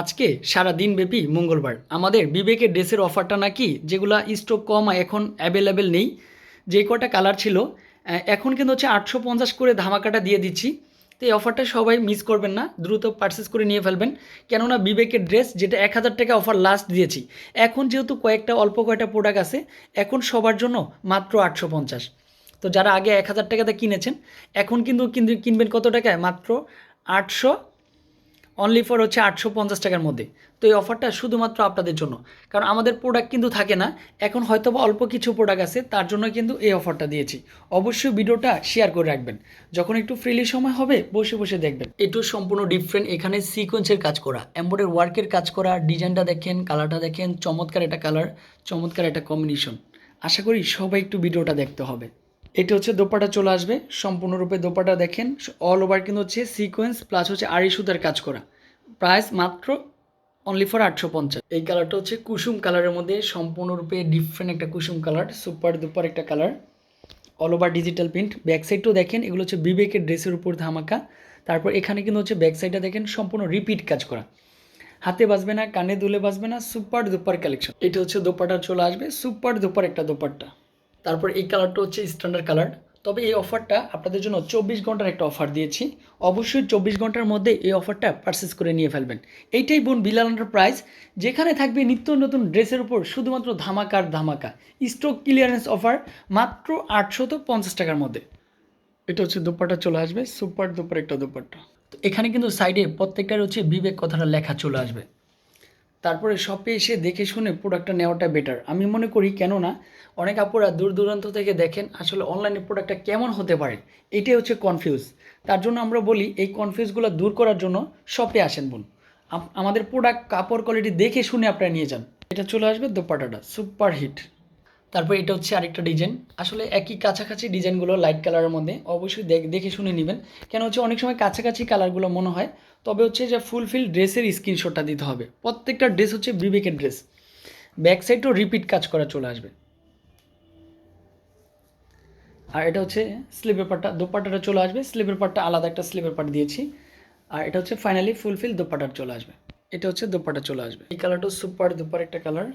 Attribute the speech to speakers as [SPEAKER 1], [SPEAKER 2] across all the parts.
[SPEAKER 1] আজকে সারা দিনব্যাপী মঙ্গলবার। আমাদের বিবেকের ড্রেসের অফারটা নাকি যেগুলা স্টক কম এখন অ্যাভেলেবেল নেই, যে কটা কালার ছিল এখন কিন্তু হচ্ছে আটশো পঞ্চাশ করে ধামাকাটা দিয়ে দিচ্ছি। তো এই অফারটা সবাই মিস করবেন না, দ্রুত পারচেস করে নিয়ে ফেলবেন। কেননা বিবেকের ড্রেস যেটা এক হাজার টাকা অফার লাস্ট দিয়েছি, এখন যেহেতু কয়েকটা, অল্প কয়েকটা প্রোডাক্ট আছে, এখন সবার জন্য মাত্র আটশো পঞ্চাশ। তো যারা আগে এক হাজার টাকাতে কিনেছেন, এখন কিন্তু কিনবেন কত টাকায়? মাত্র আটশো অনলি ফর হচ্ছে আটশো পঞ্চাশ টাকার মধ্যে। তো এই অফারটা শুধুমাত্র আপনাদের জন্য। কারণ আমাদের প্রোডাক্ট কিন্তু থাকে না, এখন হয়তো বা অল্প কিছু প্রোডাক্ট আছে, তার জন্য কিন্তু এই অফারটা দিয়েছি। অবশ্যই ভিডিওটা শেয়ার করে রাখবেন। যখন একটু ফ্রিলি সময় হবে, বসে বসে দেখবেন। একটু সম্পূর্ণ ডিফারেন্ট এখানে সিকোয়েন্সের কাজ করা। এম্বয়ডারি ওয়ার্কের কাজ করা ডিজাইনটা দেখেন কালারটা দেখেন, চমৎকার একটা কালার চমৎকার একটা কম্বিনেশন আশা করি সবাই একটু ভিডিওটা দেখতে হবে। এটা হচ্ছে দোপাটা চলে আসবে। সম্পূর্ণরূপে দোপাটা দেখেন অল ওভার কিন্তু হচ্ছে সিকোয়েন্স প্লাস হচ্ছে আড়ি সুতার কাজ করা। প্রাইস মাত্র অনলি ফর আটশো পঞ্চাশ। এই কালারটা হচ্ছে কুসুম কালারের মধ্যে সম্পূর্ণরূপে ডিফারেন্ট একটা কুসুম কালার সুপার দুপার একটা colour all over digital print back সাইডটাও দেখেন, এগুলো হচ্ছে বিবেকের ড্রেসের উপর ধামাকা। তারপর এখানে কিন্তু হচ্ছে ব্যাক সাইডটা দেখেন, সম্পূর্ণ রিপিট কাজ করা। হাতে বাজবে না, কানে দুলে বাজবে না সুপার দুপার কালেকশন এটা হচ্ছে দোপাটা চলে আসবে সুপার দুপার একটা দোপাট্টা। তারপর এই কালারটা হচ্ছে স্ট্যান্ডার্ড কালার। তবে এই অফারটা আপনাদের জন্য চব্বিশ ঘণ্টার একটা অফার দিয়েছি। অবশ্যই চব্বিশ ঘণ্টার মধ্যে এই অফারটা পারচেস করে নিয়ে ফেলবেন। এইটাই বোন বিলাল প্রাইস যেখানে থাকবে নিত্য নতুন ড্রেসের উপর শুধুমাত্র ধামাকার ধামাকা। স্টক ক্লিয়ারেন্স অফার মাত্র আটশত পঞ্চাশ টাকার মধ্যে। এটা হচ্ছে দোপাট্টা চলে আসবে, সুপার দুপার একটা দোপাট্টা। তো এখানে কিন্তু সাইডে প্রত্যেকটার হচ্ছে বিবেক কথাটা লেখা চলে আসবে। তারপরে শপে এসে দেখে শুনে প্রোডাক্টটা নেওয়াটা বেটার আমি মনে করি, কেননা অনেক আপুরা দূর দূরান্ত থেকে দেখেন আসলে অনলাইনে প্রোডাক্টটা কেমন হতে পারে। এটাই হচ্ছে কনফিউজ তার জন্য আমরা বলি, এই কনফিউজগুলো দূর করার জন্য শপে আসেন বোন। আমাদের প্রোডাক্ট কাপড় কোয়ালিটি দেখে শুনে আপনারা নিয়ে যান। এটা চলে আসবে দোপাটাটা সুপার হিট তারপর এটা হচ্ছে আরেকটা ডিজাইন আসলে একই কাছাকাছি ডিজাইনগুলো লাইট কালারের মধ্যে, অবশ্যই দেখ- শুনে নেবেন। কেন হচ্ছে অনেক সময় কাছাকাছি কালারগুলো মনে হয়, তবে হচ্ছে যে ফুলফিল ড্রেসের স্ক্রিনশটটা দিতে হবে। প্রত্যেকটা ড্রেস হচ্ছে বিবেকের ড্রেস ব্যাক সাইডও রিপিট কাজ করা চলে আসবে। আর এটা হচ্ছে স্লিপের পাটটা দোপাট্টাটা চলে আসবে। স্লিপের পাটটা আলাদা একটা স্লিপের পাট দিয়েছি। আর এটা হচ্ছে ফাইনালি ফুলফিল দোপাটার চলে আসবে। এটা হচ্ছে দোপাটা চলে আসবে। এই কালারটা সুপার দুপার একটা কালার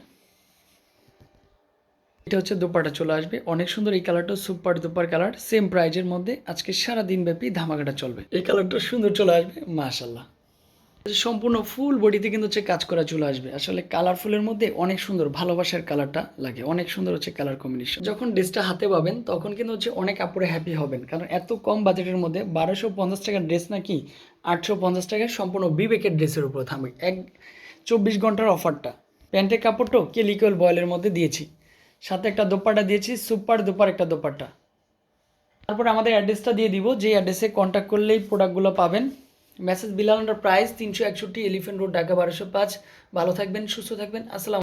[SPEAKER 1] এটা হচ্ছে দোপাটা চলে আসবে। অনেক সুন্দর এই কালারটা সুপার দুপার কালার সেম প্রাইজের মধ্যে আজকে সারা দিন ব্যাপী ধামাকাটা চলবে। এই কালারটা সুন্দর চলে আসবে মাশাল্লাহ সম্পূর্ণ ফুল বডিতে কিন্তু হচ্ছে কাজ করা চলে আসবে। আসলে কালারফুলের মধ্যে অনেক সুন্দর ভালোবাসার কালারটা লাগে। অনেক সুন্দর হচ্ছে কালার কম্বিনেশন যখন ড্রেসটা হাতে পাবেন, তখন কিন্তু হচ্ছে অনেক আপুরে হ্যাপি হবেন। কারণ এত কম বাজেটের মধ্যে বারোশো পঞ্চাশ টাকার ড্রেস নাকি আটশো পঞ্চাশ টাকায় সম্পূর্ণ বিবেকের ড্রেসের উপর থামবে এক চব্বিশ ঘণ্টার অফারটা প্যান্টের কাপড়টাও কেলিকল বয়েলের মধ্যে দিয়েছি। সাথে একটা দোপাট্টা দিয়েছি, সুপার দুপার একটা দোপাট্টা। তারপর আমাদের অ্যাড্রেসটা দিয়ে দিব যে অ্যাড্রেসে কন্ট্যাক্ট করলেই প্রোডাক্টগুলো পাবেন। মেসেজ বিলাল প্রাইস তিনশো একষট্টি এলিফেন্ট রোড, ঢাকা বারোশো পাঁচ। ভালো থাকবেন, সুস্থ থাকবেন। আসসালাম